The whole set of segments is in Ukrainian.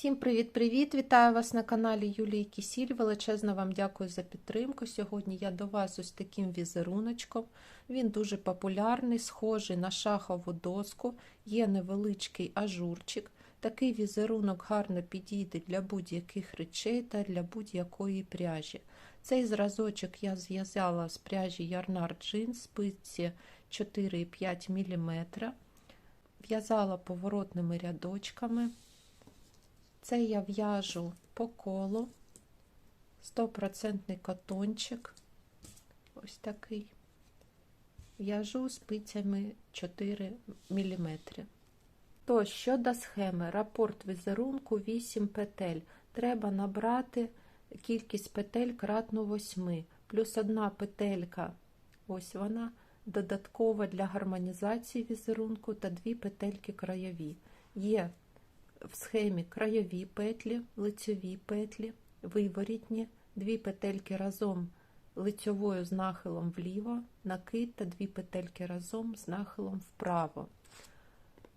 Всім привіт-привіт! Вітаю вас на каналі Юлії Кісіль. Величезно вам дякую за підтримку. Сьогодні я до вас ось таким візеруночком. Він дуже популярний, схожий на шахову доску, є невеличкий ажурчик. Такий візерунок гарно підійде для будь-яких речей та для будь-якої пряжі. Цей зразочок я зв'язала з пряжі Ярнар Джинс, спиці 4,5 мм. В'язала поворотними рядочками. Це я в'яжу по колу, 100% котончик, ось такий. В'яжу спицями 4 мм. То, щодо схеми, рапорт візерунку 8 петель. Треба набрати кількість петель кратну 8, плюс одна петелька, ось вона, додаткова для гармонізації візерунку та дві петельки краєві. Є в схемі краєві петлі, лицьові петлі, виворітні, дві петельки разом лицьовою з нахилом вліво, накид та дві петельки разом з нахилом вправо.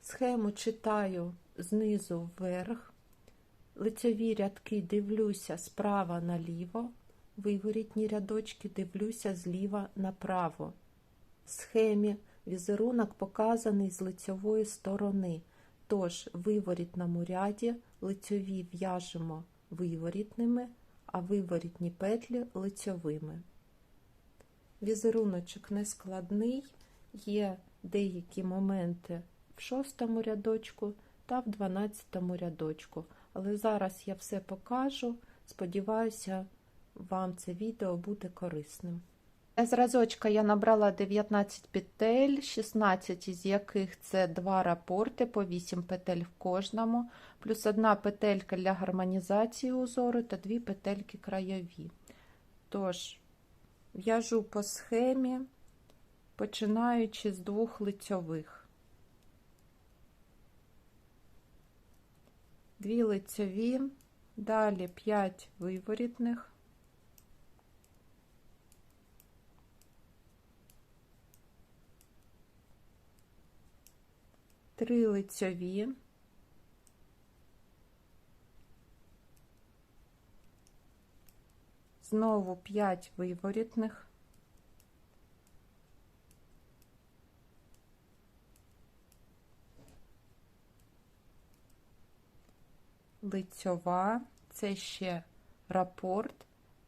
Схему читаю знизу вверх, лицьові рядки дивлюся справа наліво, виворітні рядочки дивлюся зліва направо. В схемі візерунок показаний з лицьової сторони. Тож, виворітному ряді лицьові в'яжемо виворітними, а виворітні петлі лицьовими. Візеруночок нескладний, є деякі моменти в шостому рядочку та в дванадцятому рядочку. Але зараз я все покажу. Сподіваюся, вам це відео буде корисним. Зразочка я набрала 19 петель, 16 із яких це два рапорти по 8 петель в кожному, плюс одна петелька для гармонізації узору та дві петельки краєві. Тож, в'яжу по схемі, починаючи з двох лицьових. Дві лицьові, далі 5 виворітних. Три лицьові, знову 5 виворітних, лицьова, це ще рапорт.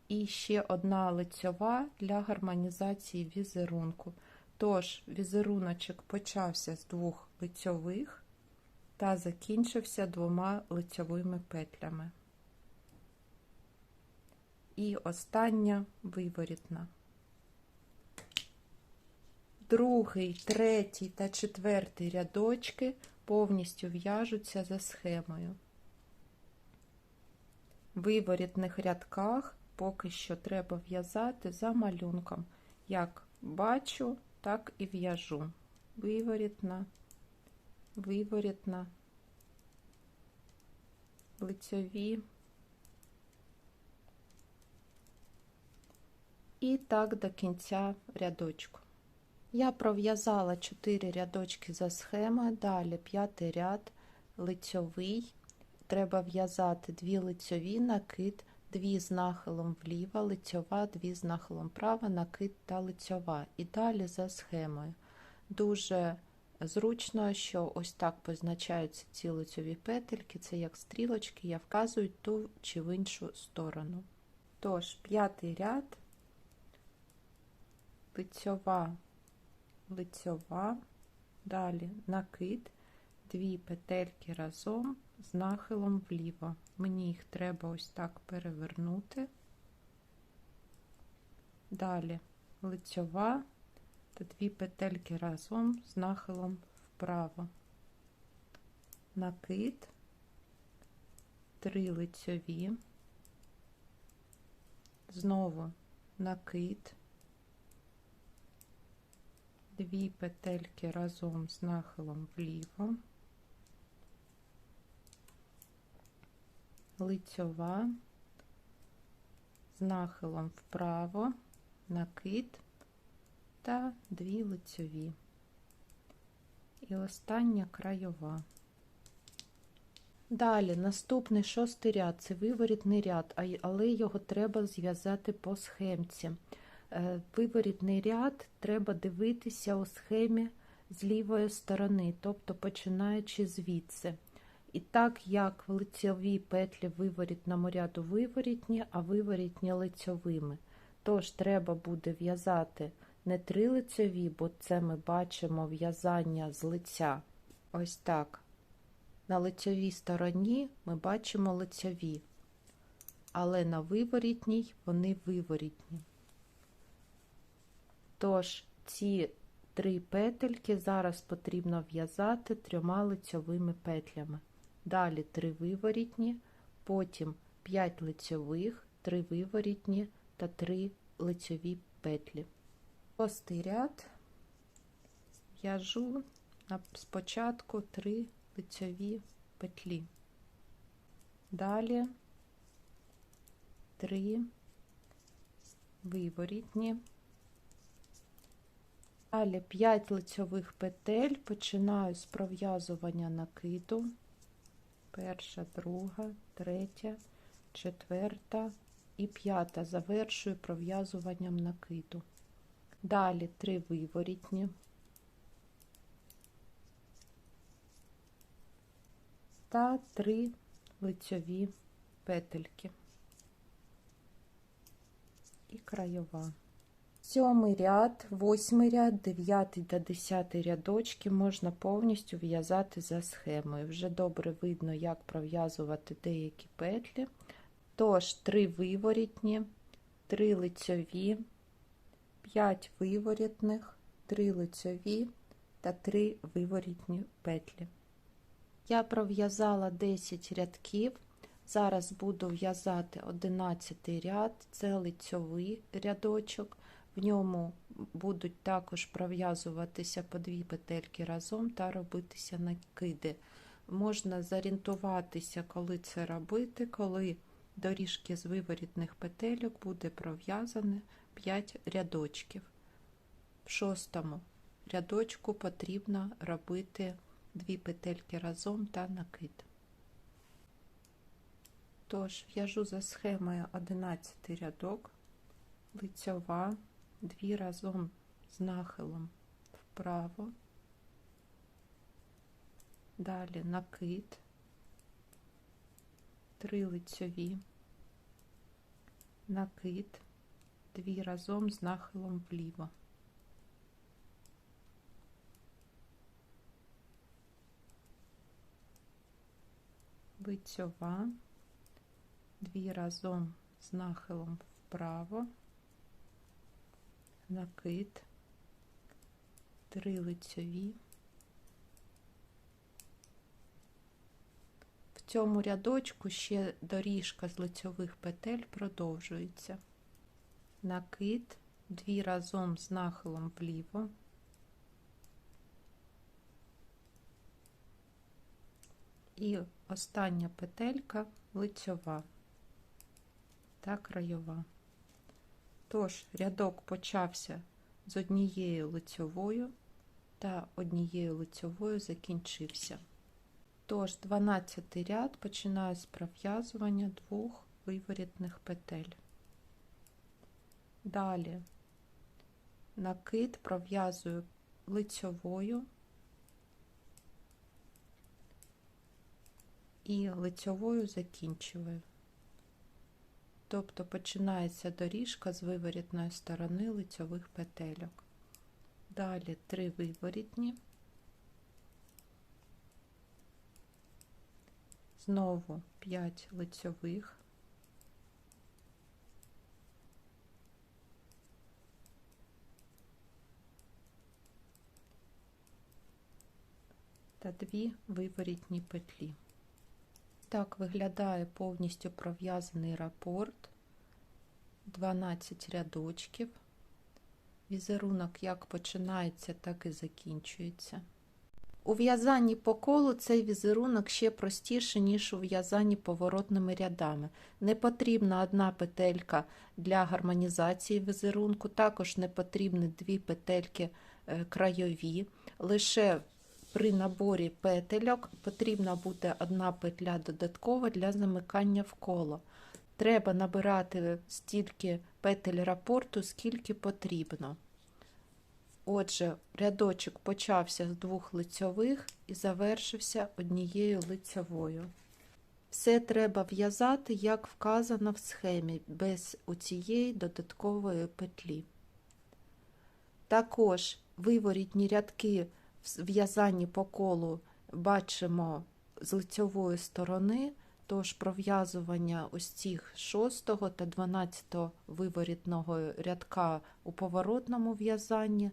І ще одна лицьова для гармонізації візерунку. Тож, візеруночок почався з двох лицьових та закінчився двома лицьовими петлями. І остання виворітна. Другий, третій та четвертий рядочки повністю в'яжуться за схемою. Виворітних рядках поки що треба в'язати за малюнком. Як бачу, так і в'яжу. Виворітна, виворітна, лицьові. І так до кінця рядочку. Я пров'язала 4 рядочки за схемою, далі п'ятий ряд лицьовий. Треба в'язати дві лицьові накид, дві з нахилом вліво, лицьова, дві з нахилом вправо, накид та лицьова. І далі за схемою. Дуже зручно, що ось так позначаються ці лицьові петельки, це як стрілочки, я вказую ту чи в іншу сторону. Тож, п'ятий ряд, лицьова, лицьова, далі накид, дві петельки разом з нахилом вліво. Мені їх треба ось так перевернути. Далі лицьова та дві петельки разом з нахилом вправо. Накид, три лицьові, знову накид, дві петельки разом з нахилом вліво. Лицьова з нахилом вправо, накид та дві лицьові. І остання краєва. Далі, наступний шостий ряд це виворітний ряд, але його треба зв'язати по схемці. Е, Виворітний ряд треба дивитися у схемі з лівої сторони, тобто починаючи звідси. І так як в лицьовій петлі виворітному ряду виворітні, а виворітні лицьовими. Тож треба буде в'язати не три лицьові, бо це ми бачимо в'язання з лиця. Ось так. На лицьовій стороні ми бачимо лицьові, але на виворітній вони виворітні. Тож ці три петельки зараз потрібно в'язати трьома лицьовими петлями. Далі три виворітні, потім 5 лицьових, 3 виворітні та 3 лицьові петлі. Шостий ряд в'яжу спочатку 3 лицьові петлі. Далі 3 виворітні. Далі 5 лицьових петель починаю з пров'язування накиду. Перша, друга, третя, четверта і п'ята. Завершую пров'язуванням накиду. Далі 3 виворітні. Та 3 лицьові петельки. І краєва. Сьомий ряд, восьмий ряд, дев'ятий та десятий рядочки можна повністю в'язати за схемою. Вже добре видно, як пров'язувати деякі петлі. Тож, 3 виворітні, 3 лицьові, 5 виворітних, 3 лицьові та 3 виворітні петлі. Я пров'язала 10 рядків. Зараз буду в'язати 11 ряд, це лицьовий рядочок. В ньому будуть також пров'язуватися по дві петельки разом та робитися накиди. Можна зорієнтуватися, коли це робити, коли доріжки з виворітних петельок буде пров'язане 5 рядочків. В шостому рядочку потрібно робити дві петельки разом та накид. Тож, в'яжу за схемою 11 рядок, лицьова, дві разом з нахилом вправо, далі накид, три лицьові, накид, дві разом з нахилом вліво. Лицьова, дві разом з нахилом вправо, накид, три лицьові. В цьому рядочку ще доріжка з лицьових петель продовжується. Накид, дві разом з нахилом вліво. І остання петелька лицьова та краєва. Тож, рядок почався з однією лицьовою та однією лицьовою закінчився. Тож, 12 ряд починаю з пров'язування двох виворітних петель. Далі накид пров'язую лицьовою і лицьовою закінчую. Тобто починається доріжка з виворітної сторони лицьових петельок. Далі 3 виворітні, знову 5 лицьових, та 2 виворітні петлі. Так виглядає повністю пров'язаний рапорт, 12 рядочків. Візерунок як починається, так і закінчується. У в'язанні по колу цей візерунок ще простіше, ніж у в'язанні поворотними рядами. Не потрібна одна петелька для гармонізації візерунку, також не потрібні дві петельки крайові. Лише При наборі петельок потрібна буде одна петля додаткова для замикання в коло. Треба набирати стільки петель рапорту, скільки потрібно. Отже, рядочок почався з двох лицьових і завершився однією лицьовою. Все треба в'язати, як вказано в схемі, без оцієї додаткової петлі. Також виворітні рядки в'язанні по колу бачимо з лицьової сторони, тож пров'язування ось цих 6 та 12 виворітного рядка у поворотному в'язанні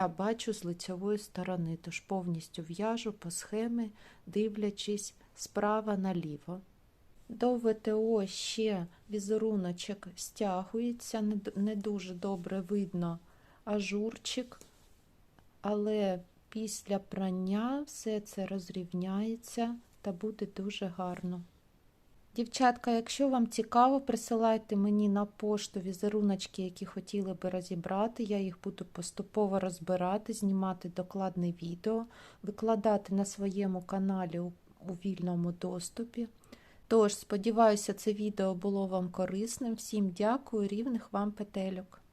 я бачу з лицьової сторони, тож повністю в'яжу по схемі, дивлячись справа наліво. До ВТО ще візеруночок стягується, не дуже добре видно ажурчик, але після прання все це розрівняється та буде дуже гарно. Дівчатка, якщо вам цікаво, присилайте мені на пошту візеруночки, які хотіли би розібрати. Я їх буду поступово розбирати, знімати докладне відео, викладати на своєму каналі у, вільному доступі. Тож, сподіваюся, це відео було вам корисним. Всім дякую, рівних вам петельок.